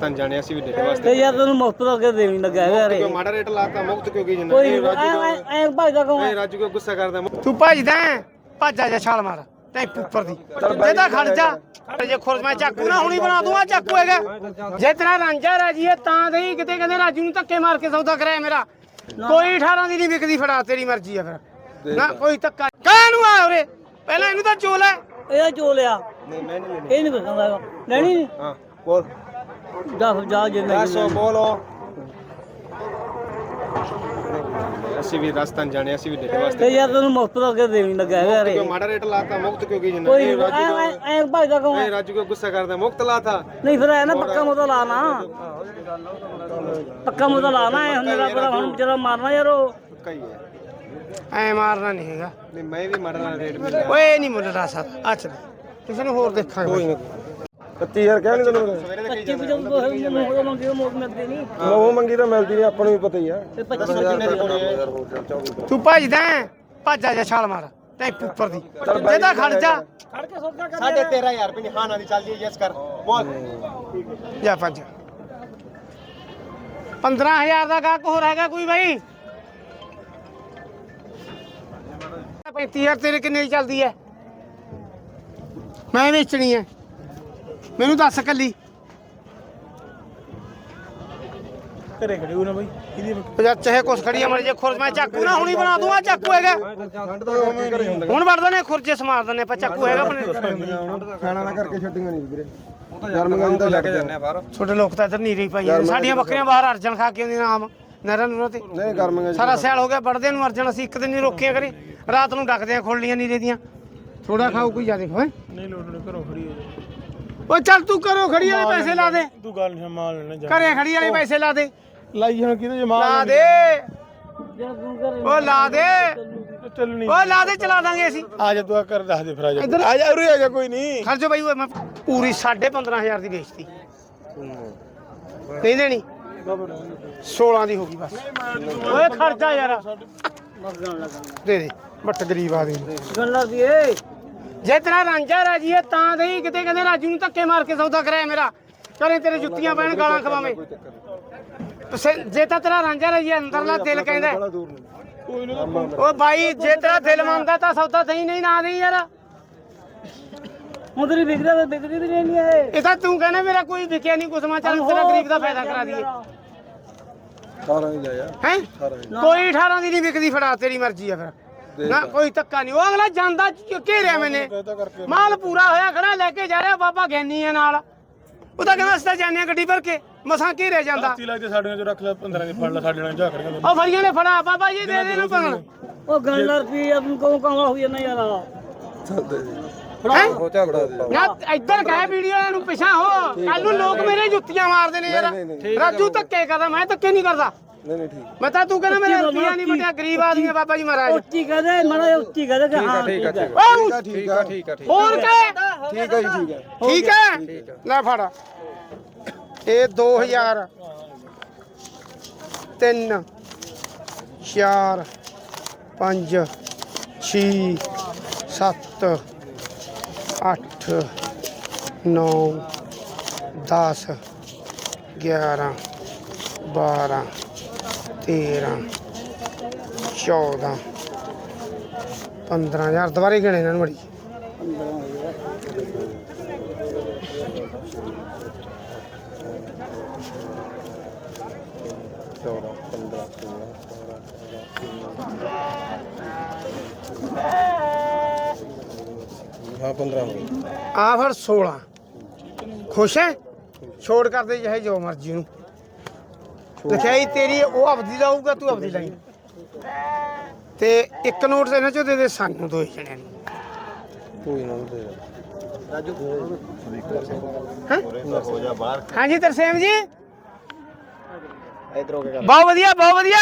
ਰਸਤਾਂ ਜਾਣਿਆ ਸੀ ਵੀ ਡੇਟੇ ਵਾਸਤੇ? ਤੇ ਯਾਰ ਤੈਨੂੰ ਮੁਫਤ ਦਾ ਕੇ ਦੇਣੀ ਲੱਗਾ ਹੈਗਾ ਰੇ ਕਿਉਂ? ਮਾੜਾ ਰੇਟ ਲਾਤਾ ਮੁਕਤ ਕਿਉਂ ਗਈ ਜਨਾ ਕੋਈ ਇਹ ਰਾਜੂ ਐ ਐ ਭਜਦਾ ਕੌਣ ਇਹ ਰਾਜੂ ਕਿਉਂ ਗੁੱਸਾ ਕਰਦਾ? ਤੂੰ ਭੱਜਦਾ ਹੈ? ਭੱਜ ਆ ਜਾ ਛਾਲ ਮਾਰ। ਟੈਂਪੂ ਉੱਪਰ ਦੀ। ਜਿਹਦਾ ਖੜ ਜਾ ਖੜ ਜੇ। ਖੁਰਜ ਮੈਂ ਚਾਕੂ ਨਾ ਹੁਣੀ ਬਣਾ ਦੂੰਗਾ ਚਾਕੂ ਹੈਗਾ। ਜੇ ਤੇਰਾ ਰਾਂਝਾ ਰਾਜੀ ਹੈ ਤਾਂ ਨਹੀਂ ਕਿਤੇ ਕਹਿੰਦੇ ਰਾਜੂ ਨੂੰ ਧੱਕੇ ਮਾਰ ਕੇ ਸੌਦਾ ਕਰਾਇਆ ਮੇਰਾ। ਕੋਈ 18 ਦੀ ਨਹੀਂ ਵਿਕਦੀ ਫੜਾ ਤੇਰੀ ਮਰਜ਼ੀ ਆ ਫਿਰ। ਨਾ ਕੋਈ ਧੱਕਾ ਕਾਹਨੂੰ ਆ ਉਰੇ। ਪਹਿਲਾਂ ਇਹਨੂੰ ਤਾਂ ਚੋਲ ਹੈ ਇਹਦਾ ਚੋ ਲਿਆ ਨਹੀਂ ਮੈਂ ਨਹੀਂ ਲੈਣੀ। ਇਹ ਨਹੀਂ ਆਗਾ ਲੈਣੀ ਨਹੀਂ? ਹਾਂ ਬੋਲ ਦਸ ਜਾ ਜੇ ਨਹੀਂ 100 ਬੋਲੋ। ਅਸੀਂ ਵੀ ਰਸਤਾਂ ਜਾਣਿਆ ਸੀ ਵੀ ਡੇਟੇ ਵਾਸਤੇ। ਤੇ ਯਾਰ ਤੈਨੂੰ ਮੁਫਤ ਦਾ ਕੇ ਦੇਣੀ ਲੱਗਾ ਹੈਗਾ ਰੇ। ਕਿਉਂ? ਮਾੜਾ ਰੇਟ ਲਾਤਾ ਮੁਕਤ ਕਿਉਂ ਗਈ ਜਨਾ ਕੋਈ ਇਹ ਐ ਐ ਭਜਦਾ ਕੌਣ? ਇਹ ਰਾਜੂ ਕਿਉਂ ਗੁੱਸਾ ਕਰਦਾ? ਮੁਕਤ ਲਾਤਾ। ਨਹੀਂ ਫਿਰ ਐ ਨਾ ਪੱਕਾ ਮੁੱਦਾ ਲਾਣਾ ਪੱਕਾ ਮੁੱਦਾ ਲਾਣਾ ਐ ਹੁਣ ਮੇਰਾ ਭਰਾ ਹੁਣ ਵਿਚਾਰਾ ਮਾਰਨਾ ਯਾਰ ਉਹ। ਪੱਕਾ ਹੀ ਐ ਮਾਰਨਾ ਨਹੀਂ ਹੈਗਾ। ਨਹੀਂ ਮੈਂ ਵੀ ਮਾੜਾ ਰੇਟ ਮਿਲਿਆ। ਓਏ ਨਹੀਂ ਮੁੱਲ ਦਾ ਸਕਦਾ ਅੱਛਾ ਕਿਸੇ ਨੂੰ ਹੋਰ ਦੇਖਾਂਗੇ। ਕੋਈ ਨਹੀਂ 30000 ਕਹਿ ਨਹੀਂ ਤੈਨੂੰ ਪੱਚੀ ਜਦੋਂ ਮੰਗੀ ਮਿਲਦੇ ਨਹੀਂ। ਉਹ ਮੰਗੀ ਤਾਂ ਮਿਲਦੀ ਨਹੀਂ ਆਪਾਂ ਨੂੰ ਵੀ ਪਤਾ ਹੀ ਆ। ਤੇ 25 ਤੂੰ ਭੱਜਦਾ ਹੈ? ਭੱਜ ਜਾ ਛਾਲ ਮਾਰ ਟੈਂਪੂ ਉੱਪਰ ਦੀ। ਜਿਹਦਾ ਖੜ ਜਾ। ਸਾਢੇ 13000 ਰੁਪਏ ਦੀ ਖਾਣਾ ਦੀ ਚੱਲ ਜੀ ਯੈਸ ਕਰ। ਬੋਲ। ਜਾ ਭੱਜ। 15000 ਦਾ ਗਾਹਕ ਹੋਰ ਹੈਗਾ ਕੋਈ ਬਾਈ? 35000 ਤੇਰੇ ਕਿੰਨੇ ਦੀ ਚੱਲਦੀ ਹੈ? ਮੈਂ ਵੇਚਣੀ ਹੈ। ਮੈਨੂੰ ਦੱਸ ਕੱਲੀ। ਘਰੇ ਖੜੀ ਹੋ ਨਾ ਬਾਈ। ਇਹਦੀ ਜਾਂ ਚਾਹੇ ਕੁਛ ਖੜੀ ਮਰ ਜੇ ਖੁਰਜ ਮੈਂ ਚਾਕੂ ਨਾ ਹੁਣੀ ਬਣਾ ਦੂੰਗਾ ਚਾਕੂ ਹੈਗਾ। ਠੰਡ ਤਾਂ ਉਵੇਂ ਘਰੇ ਹੁੰਦਾ ਹੁਣ ਵੜ ਦਨੇ ਖੁਰਜੇ ਸਮਾਰ ਦਨੇ ਆਪਾਂ ਚਾਕੂ ਹੈਗਾ ਆਪਣੇ। ਖਾਣਾ ਨਾ ਕਰਕੇ ਛੱਡੀਆਂ ਨਹੀਂ ਵੀਰੇ। ਗਰਮੀਆਂ ਤਾਂ ਲੈ ਕੇ ਜਾਂਦੇ ਆ ਬਾਹਰ। ਛੋਟੇ ਲੋਕ ਤਾਂ ਇੱਧਰ ਨੀਰੇ ਨੇ। ਸਾਡੀਆਂ ਬੱਕਰੀਆਂ ਬਾਹਰ ਅਰਜਨ ਖਾ ਕੇ ਆਉਂਦੀਆਂ ਆਮ ਨਰਾਂ ਨੂਰਾਂ ਤੇ ਨਹੀਂ ਗਰਮੀਆਂ ਸਾਰਾ ਸਿਆਲ ਹੋ ਗਿਆ ਵੜਦੇ ਨੂੰ ਅਰਜਨ ਅਸੀਂ ਇੱਕ ਦਿਨ ਨਹੀਂ ਰੋਕਿਆ ਕਰੇ ਰਾਤ ਨੂੰ ਡੱਕਦੇ ਆ ਖੋਲੀਆਂ ਨੀਰੇ ਦੀਆਂ। ਥੋੜਾ ਖਾਓ ਕੋਈ ਜ਼ਿਆਦਾ ਹੋਏ ਨਹੀਂ ਲੋੜ ਨਹੀਂ ਘਰੋਂ ਖੜੀ ਹੋ ਓ ਚੱਲ ਤੂੰ ਕਰੋ ਖੜੀ ਵਾਲੇ ਪੈਸੇ ਲਾ ਦੇ। ਤੂੰ ਗੱਲ ਨਹੀਂ ਮਾਲ ਲੈਣਾ ਘਰੇ ਖੜੀ ਵਾਲੇ ਪੈਸੇ ਲਾ ਦੇ। ਲਾਈ ਹੁਣ ਕਿਹਦੇ ਲਾ ਦੇ। ਓ ਲਾ ਦੇ। ਚੱਲਣੀ। ਓ ਲਾ ਦੇ ਚਲਾ ਦਾਂਗੇ ਅਸੀਂ। ਆ ਜਾ ਤੂੰ ਆ ਕਰ ਦੱਸ ਦੇ ਫਿਰ ਆ ਜਾ। ਇੱਧਰ। ਆ ਜਾ ਉਰੇ ਆ ਜਾ ਕੋਈ ਨਹੀਂ ਖਰਚੋ ਬਾਈ ਓਏ ਮੈਂ ਪੂਰੀ 15500 ਦੀ ਵੇਚਤੀ। ਨਹੀਂ ਦੇਣੀ। 16 ਦੀ ਹੋ ਗਈ ਬਸ। ਓਏ ਖਰਚਾ ਯਾਰ। ਦੇ ਦੇ। ਬੱਟ ਗਰੀਬ ਆਦਮੀ। ਗੰਨਾ ਦੀ ਏ। ਜੇ ਤੇਰਾ ਰਾਂਝਾ ਰਾਜੀ ਹੈ ਤਾਂ ਨਹੀਂ ਕਿਤੇ ਕਹਿੰਦੇ ਰਾਜੂ ਨੂੰ ਧੱਕੇ ਮਾਰ ਕੇ ਸੌਦਾ ਕਰਾਇਆ ਮੇਰਾ। ਕਰੇ ਤੇਰੇ ਜੁੱਤੀਆਂ ਪੈਣ ਗਾਲਾਂ ਖਵਾਵੇਂ। ਸੇ- ਜੇ ਤਾਂ ਤੇਰਾ ਰਾਂਝਾ ਰਾਜੀ ਹੈ, ਅੰਦਰਲਾ ਦਿਲ ਕਹਿੰਦਾ ਹੈ। ਓ ਬਾਈ ਜੇ ਤੇਰਾ ਦਿਲ ਮੰਨਦਾ ਤਾਂ ਸੌਦਾ ਸਹੀ ਨਹੀਂ ਨਾ ਨਹੀਂ ਯਾਰ। ਹੁਣ ਤੇਰੀ ਵਿਕਦਾ ਤਾਂ ਵਿਕਦੀ ਵੀ ਨਹੀਂ ਏ ਇਹ। ਤਾਂ ਤੂੰ ਕਹਿੰਦਾ ਮੇਰਾ ਕੋਈ ਵਿਕਿਆ ਨਹੀਂ ਕੁਛ ਮੈਂ ਚੱਲ ਤੇਰਾ ਗਰੀਬ ਦਾ ਫਾਇਦਾ ਕਰਾ ਦਈਏ। ਹੀ ਲੈ ਹੈ? ਕੋਈ 18 ਦੀ ਨਹੀਂ ਵਿਕਦੀ ਫੜਾ ਤੇਰੀ ਮਰਜ਼ੀ ਆ ਫਿਰ। ਨਾ ਕੋਈ ਧੱਕਾ ਨਹੀਂ। ਉਹ ਅਗਲਾ ਜਾਂਦਾ ਚ- ਘੇਰਿਆ ਮੈਨੇ। ਮਾਲ ਪੂਰਾ ਹੋਇਆ ਖੜਾ ਲੈ ਕੇ ਜਾ ਰਿਹਾ ਬਾਬਾ ਗਿਆਨੀ ਹੈ ਨਾਲ। ਉਹ ਤਾਂ ਕਹਿੰਦਾ ਅਸੀਂ ਤਾਂ ਜਾਂਦੇ ਹਾਂ ਗੱਡੀ ਭਰ ਕੇ। ਮਸਾਂ ਘੇਰਿਆ ਜਾਂਦਾ। ਤੀ ਲੱਗਦੇ ਸਾਡੀਆਂ ਚ ਰੱਖ ਲੈ 15 ਦੀ ਫੜ ਲੈ ਸਾਡੇ ਨਾਲ ਝਾਕ ਰਹੀਆਂ ਉਹ ਫੜੀਆਂ ਨੇ ਫੜਾ ਬਾਬਾ ਜੀ ਦੇ ਦੇ ਨੂੰ ਪੰਗਣ ਉਹ ਗੰਨਾ ਰੁਪਏ ਆਪ ਨੂੰ ਕੌਣ ਕੌਣ ਹੋ ਜਾਂਦਾ ਯਾਰ ਹੈ? ਨਾ ਇੱਧਰ ਗਏ ਵੀਡੀਓ ਨੂੰ ਪਿਛਾ ਹੋ। ਕੱਲ ਨੂੰ ਲੋਕ ਮੇਰੇ ਜੁੱਤੀਆਂ ਮਾਰਦੇ ਨੇ ਯਾਰ। ਰਾਜੂ ਧੱਕੇ ਕਰਦਾ ਮੈਂ ਧੱਕੇ ਨਹੀਂ ਕਰਦਾ। ਨਹੀਂ ਨਹੀਂ ਠੀਕ ਮੈਂ ਤਾਂ ਤੂੰ ਕਹਿੰਦਾ ਮੇਰੇ ਰੁਪਈਆ ਨਹੀਂ ਬਟਿਆ ਗਰੀਬ ਆਦਮੀ ਹੈ ਬਾਬਾ ਜੀ ਮਹਾਰਾਜ ਉੱਚੀ ਕਹਦੇ ਮੜਾ ਉੱਚੀ ਕਹਦੇ ਕਿ ਹਾਂ ਠੀਕ ਹੈ ਓਏ ਠੀਕ ਆ ਠੀਕ ਆ ਠੀਕ ਹੋਰ ਕਹੇ ਠੀਕ ਆ ਜੀ ਠੀਕ ਆ ਠੀਕ ਹੈ ਲੈ ਫੜ ਇਹ 2000 3 4 5 6 7 8 9 10 11 12 13 14 15000 ਦੁਬਾਰੇ ਗਿਣੇ ਇਹਨਾਂ ਨੂੰ ਮੜੀ। ਹਾਂ 15 ਹੋ ਗਏ। ਆ ਫਿਰ 16 ਖੁਸ਼ ਹੈ? ਛੋੜ ਕਰਦੇ ਚਾਹੇ ਜੋ ਮਰਜ਼ੀ ਨੂੰ ਲਿਖਾਈ ਤੇਰੀ ਉਹ ਆਪਦੀ ਲਾਊਗਾ ਤੂੰ ਆਪਦੀ ਲਾਈ। ਤੇ ਇੱਕ ਨੋਟ ਇਹਨਾਂ ਚੋਂ ਦੇ ਦੇ ਸਾਨੂੰ ਦੋ ਜਣਿਆਂ ਨੂੰ। ਕੋਈ ਨਾ ਦੇ ਰਾਜੂ ਹੈਂ? ਹੋ ਜਾ ਬਾਹਰ। ਹਾਂਜੀ ਤਰਸੇਮ ਜੀ। ਇਧਰ ਹੋ ਕੇ ਬਹੁਤ ਵਧੀਆ ਬਹੁਤ ਵਧੀਆ।